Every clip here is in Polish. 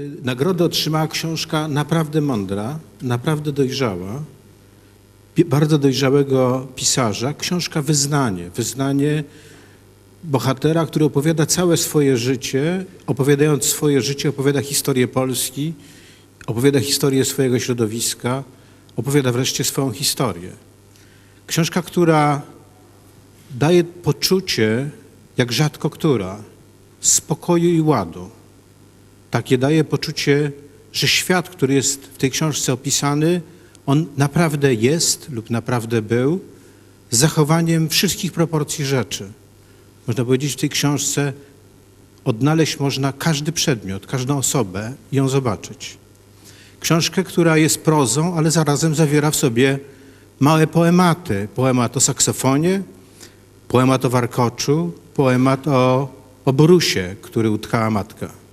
y, nagrodę otrzymała książka naprawdę mądra, naprawdę dojrzała, bardzo dojrzałego pisarza. Książka Wyznanie. Wyznanie bohatera, który opowiada całe swoje życie, opowiadając swoje życie, opowiada historię Polski, opowiada historię swojego środowiska, opowiada wreszcie swoją historię. Książka, która daje poczucie, jak rzadko która, spokoju i ładu. Takie daje poczucie, że świat, który jest w tej książce opisany, on naprawdę jest lub naprawdę był, z zachowaniem wszystkich proporcji rzeczy. Można powiedzieć, w tej książce odnaleźć można każdy przedmiot, każdą osobę i ją zobaczyć. Książkę, która jest prozą, ale zarazem zawiera w sobie małe poematy. Poemat o saksofonie, poemat o warkoczu, poemat o, o Borusie, który utkała matka.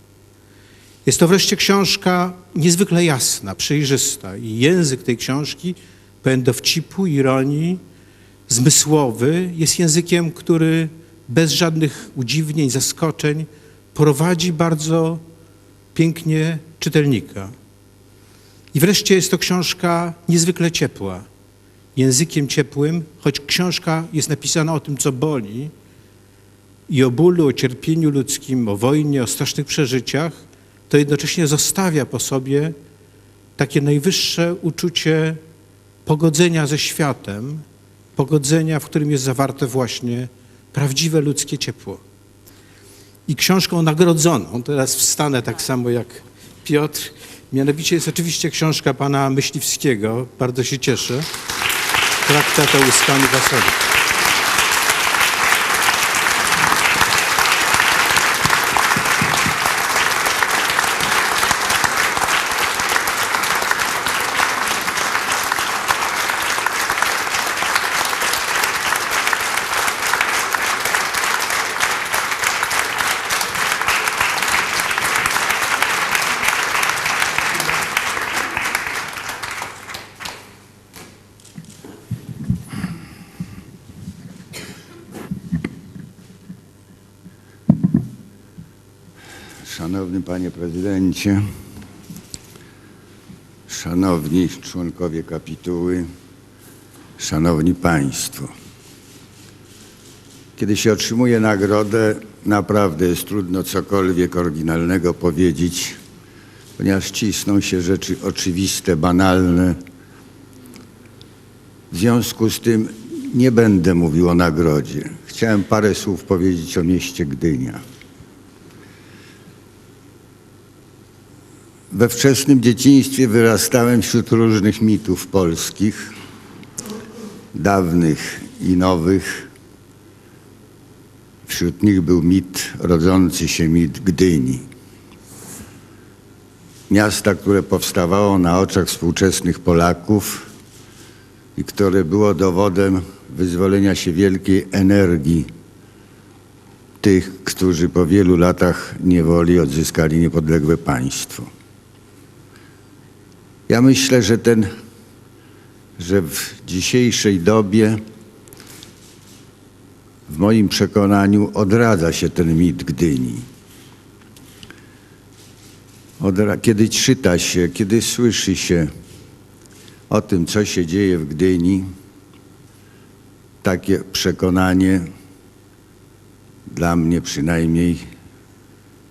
Jest to wreszcie książka niezwykle jasna, przejrzysta i język tej książki, pełen dowcipu, ironii, zmysłowy, jest językiem, który bez żadnych udziwnień, zaskoczeń prowadzi bardzo pięknie czytelnika. I wreszcie jest to książka niezwykle ciepła, językiem ciepłym, choć książka jest napisana o tym, co boli i o bólu, o cierpieniu ludzkim, o wojnie, o strasznych przeżyciach, to jednocześnie zostawia po sobie takie najwyższe uczucie pogodzenia ze światem, pogodzenia, w którym jest zawarte właśnie prawdziwe ludzkie ciepło. I książką nagrodzoną, teraz wstanę tak samo jak Piotr, mianowicie jest oczywiście książka pana Myśliwskiego, bardzo się cieszę, Traktat o wasoli. Szanowny Panie Prezydencie, Szanowni członkowie kapituły, Szanowni Państwo. Kiedy się otrzymuje nagrodę, naprawdę jest trudno cokolwiek oryginalnego powiedzieć, ponieważ cisną się rzeczy oczywiste, banalne. W związku z tym nie będę mówił o nagrodzie. Chciałem parę słów powiedzieć o mieście Gdynia. We wczesnym dzieciństwie wyrastałem wśród różnych mitów polskich, dawnych i nowych. Wśród nich był mit, rodzący się mit Gdyni. Miasta, które powstawało na oczach współczesnych Polaków i które było dowodem wyzwolenia się wielkiej energii tych, którzy po wielu latach niewoli odzyskali niepodległe państwo. Ja myślę, że ten, że w dzisiejszej dobie, w moim przekonaniu, odradza się ten mit Gdyni. Kiedy czyta się, kiedy słyszy się o tym, co się dzieje w Gdyni, takie przekonanie, dla mnie przynajmniej,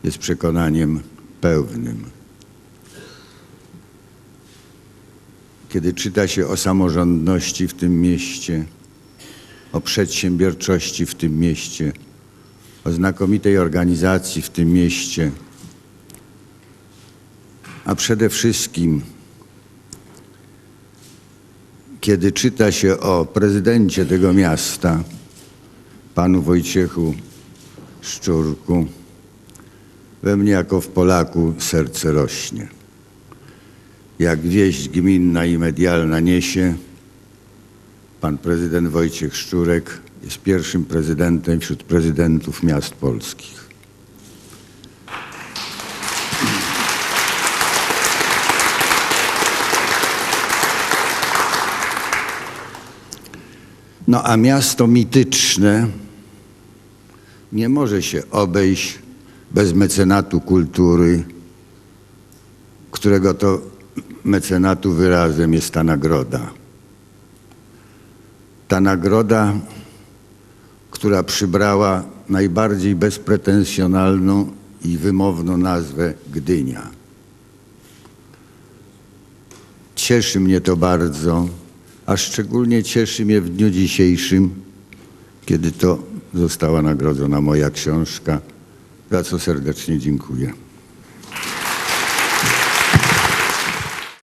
jest przekonaniem pełnym. Kiedy czyta się o samorządności w tym mieście, o przedsiębiorczości w tym mieście, o znakomitej organizacji w tym mieście, a przede wszystkim, kiedy czyta się o prezydencie tego miasta, panu Wojciechu Szczurku, we mnie jako w Polaku serce rośnie jak wieść gminna i medialna niesie, pan prezydent Wojciech Szczurek jest pierwszym prezydentem wśród prezydentów miast polskich. No a miasto mityczne nie może się obejść bez mecenatu kultury którego to mecenatu wyrazem jest ta nagroda. Ta nagroda, która przybrała najbardziej bezpretensjonalną i wymowną nazwę Gdynia. Cieszy mnie to bardzo, a szczególnie cieszy mnie w dniu dzisiejszym, kiedy to została nagrodzona moja książka, za co serdecznie dziękuję.